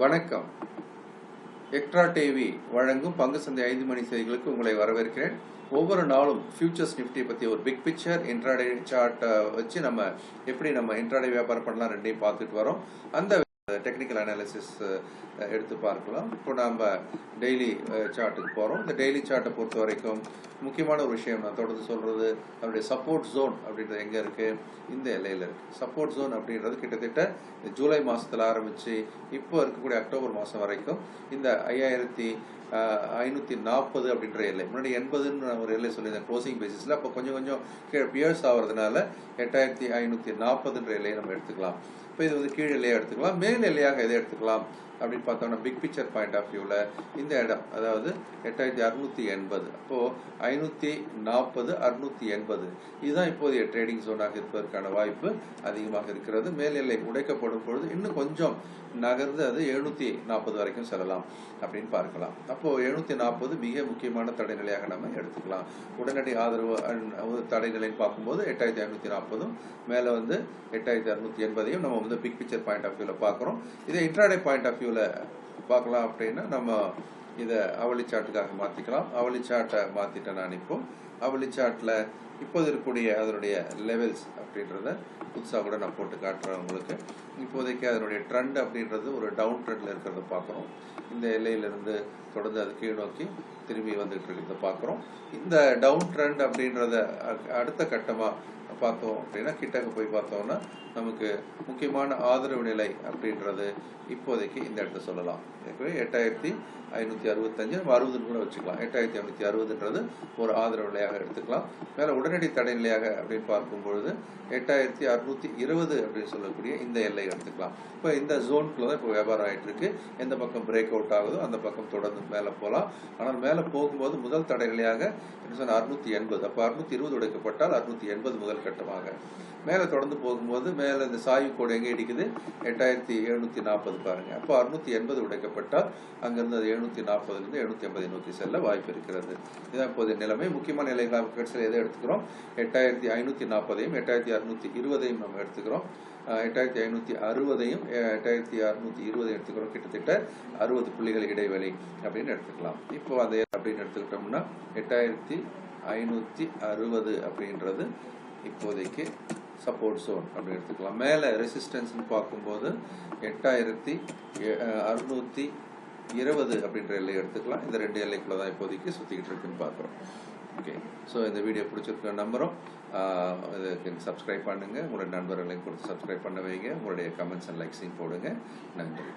வணக்கம். Extra TV வழங்கும் பங்கு சந்தை ஐந்து மணி செய்திகளுக்கு உங்களை வரவேற்கிறேன். ஒவ்வொரு நாளும் ஃபியூச்சர்ஸ் நிஃப்டி பற்றி ஒரு பிக் பிக்சர் இன்ட்ராடே சார்ட்டை வச்சு நம்ம எப்படி நம்ம இன்ட்ராடே வியாபாரம் பண்ணலாம் ரெண்டையும் பார்த்துட்டு வரோம். அந்த டெக்னிக்கல் அனாலிசிஸ் uh, எடுத்து பார்க்கலாம். இப்போ நம்ம டெய்லி சார்ட்டுக்கு uh, போகிறோம் இந்த டெய்லி சார்ட்டை பொறுத்த வரைக்கும் முக்கியமான ஒரு விஷயம் நான் தொடர்ந்து சொல்கிறது அதனுடைய சப்போர்ட் ஜோன் அப்படின்றது எங்கே இருக்குது இந்த எல்லையில் இருக்குது சப்போர்ட் ஜோன் அப்படின்றது கிட்டத்தட்ட இந்த ஜூலை மாதத்தில் ஆரம்பித்து இப்போ இருக்கக்கூடிய அக்டோபர் மாதம் வரைக்கும் இந்த ஐயாயிரத்தி ஐநூற்றி நாற்பது அப்படின்ற எல்லை. முன்னாடி எண்பதுன்னு ஒரு எல்லை சொல்லியிருந்தேன் க்ளோசிங் பேசிஸில் அப்போ கொஞ்சம் கொஞ்சம் கீழே பியர்ஸ் ஆகிறதுனால எட்டாயிரத்தி ஐநூற்றி நாற்பதுன்ற எல்லையை நம்ம எடுத்துக்கலாம். இப்போ இது வந்து கீழ் எல்லையாக எடுத்துக்கலாம் மேல் எல்லையாக எதை எடுத்துக்கலாம் அப்படின்னு பார்த்தோம்னா பிக் பிக்சர் பாயிண்ட் ஆஃப் வியூவில் இந்த இடம் அதாவது எட்டாயிரத்தி அறுநூத்தி எண்பது. அப்போது ஐநூற்றி நாற்பது அறுநூத்தி எண்பது. இதுதான் இப்போதைய ட்ரேடிங் ஜோனாக இருப்பதற்கான வாய்ப்பு அதிகமாக இருக்கிறது. மேல் எல்லை உடைக்கப்படும் பொழுது இன்னும் கொஞ்சம் நகர்ந்து அது எழுநூற்றி நாற்பது வரைக்கும் செல்லலாம் அப்படின்னு பார்க்கலாம். அப்போது எழுநூற்றி நாற்பது மிக முக்கியமான தடைநிலையாக நம்ம எடுத்துக்கலாம். உடனடி ஆதரவு தடைநிலைன்னு பார்க்கும்போது எட்டாயிரத்தி ஐநூற்றி நாற்பதும் மேலே வந்து எட்டாயிரத்தி அறுநூத்தி எண்பதையும் நம்ம வந்து பிக் பிக்சர் பாயிண்ட் ஆஃப் வியூவில் பார்க்குறோம். இதை இன்ட்ராடே பாயிண்ட் ஆஃப் வியூவில் பார்க்கலாம் அப்படின்னா நம்ம இதை அவளி சாட்டுக்காக மாற்றிக்கலாம் அவளி சாட்டை மாற்றிட்டேன் நான் இப்போ. அவளி சாட்டில் இப்போது இருக்கக்கூடிய அதனுடைய லெவல்ஸ் அப்படின்றத புதுசாக கூட நான் போட்டு காட்டுறேன் உங்களுக்கு. இப்போதைக்கு அதனுடைய ட்ரெண்ட் அப்படின்றது ஒரு டவுன் ட்ரெண்டில் இருக்கிறத பார்க்குறோம். இந்த எல்லையிலிருந்து தொடர்ந்து அது கீழ் நோக்கி திரும்பி வந்துட்டு இருக்கிறத பார்க்குறோம். இந்த டவுன் ட்ரெண்ட் அப்படின்றத அடுத்த கட்டமாக பார்த்தோம் அப்படின்னா கிட்டக்க போய் பார்த்தோம்னா நமக்கு முக்கியமான ஆதரவு நிலை அப்படின்றது இப்போதைக்கு இந்த இடத்த சொல்லலாம். எட்டாயிரத்தி ஐநூற்றி அறுபத்தஞ்சு நம்ம அறுபதுன்னு கூட வச்சுக்கலாம். எட்டாயிரத்தி ஐநூற்றி அறுபதுன்றது ஒரு ஆதரவு நிலையாக எடுத்துக்கலாம். மேலே உடனடி தடை நிலையாக அப்படின்னு பார்க்கும்பொழுது எட்டாயிரத்தி அறுநூத்தி இருபது அப்படின்னு சொல்லக்கூடிய இந்த எல்லை எடுத்துக்கலாம். இப்போ இந்த ஜோனுக்குள்ள தான் இப்போ வியாபாரம் ஆகிட்டு இருக்கு எந்த பக்கம் பிரேக் அவுட் ஆகுதோ அந்த பக்கம் தொடர்ந்து மேலே போகலாம். ஆனால் மேலே போகும்போது முதல் தடை நிலையாக என்ன சொன்ன அறுநூத்தி எண்பது. அப்போ அறுநூத்தி இருபது உடைக்கப்பட்டால் அறுநூத்தி எண்பது முதல் கட்டமாக. மேலே தொடர்ந்து போகும்போது மேலே இந்த சாய்வு கோடு எங்கே இடிக்குது? எட்டாயிரத்தி எழுநூத்தி நாற்பது பாருங்க. அப்போ அறுநூத்தி எண்பது உடைக்கப்பட்டால் அங்கிருந்து அது எழுநூத்தி நாற்பதுலேருந்து எழுநூத்தி ஐம்பது நோக்கி செல்ல வாய்ப்பு இருக்கிறது. இதுதான் இப்போது நிலைமை. முக்கியமான நிலைகளாக கட்சியில் எதை எடுத்துக்கிறோம்? எட்டாயிரத்தி ஐநூற்றி நாற்பதையும் எட்டாயிரத்தி அறுநூற்றி இருபதையும் நம்ம எடுத்துக்கிறோம். எட்டாயிரத்தி ஐநூற்றி அறுபதையும் எட்டாயிரத்தி அறுநூற்றி இருபதையும் எடுத்துக்கிறோம். கிட்டத்தட்ட அறுபது புள்ளிகள் இடைவெளி அப்படின்னு எடுத்துக்கலாம். இப்போ அதை அப்படின்னு எடுத்துக்கிட்டோம்னா எட்டாயிரத்தி ஐநூற்றி அறுபது அப்படின்றது இப்போதைக்கு சப்போர்ட் ஜோன் அப்படின்னு எடுத்துக்கலாம். மேலே ரெசிஸ்டன்ஸ்னு பார்க்கும்போது எட்டாயிரத்தி அறுநூற்றி இருபது அப்படின்ற எல்லையை எடுத்துக்கலாம். இந்த ரெண்டு எல்லைக்குள்ள தான் இப்போதைக்கு சுற்றிக்கிட்டு இருக்குன்னு பார்க்குறோம். ஓகே ஸோ இந்த வீடியோ பிடிச்சிருக்க நம்பரும் இதுக்கு சப்ஸ்கிரைப் பண்ணுங்கள் உங்களோட நண்பர்களையும் கொடுத்து சப்ஸ்கிரைப் பண்ண வைங்க. உங்களுடைய கமெண்ட்ஸ் அண்ட் லைக்ஸையும் போடுங்க. நன்றி.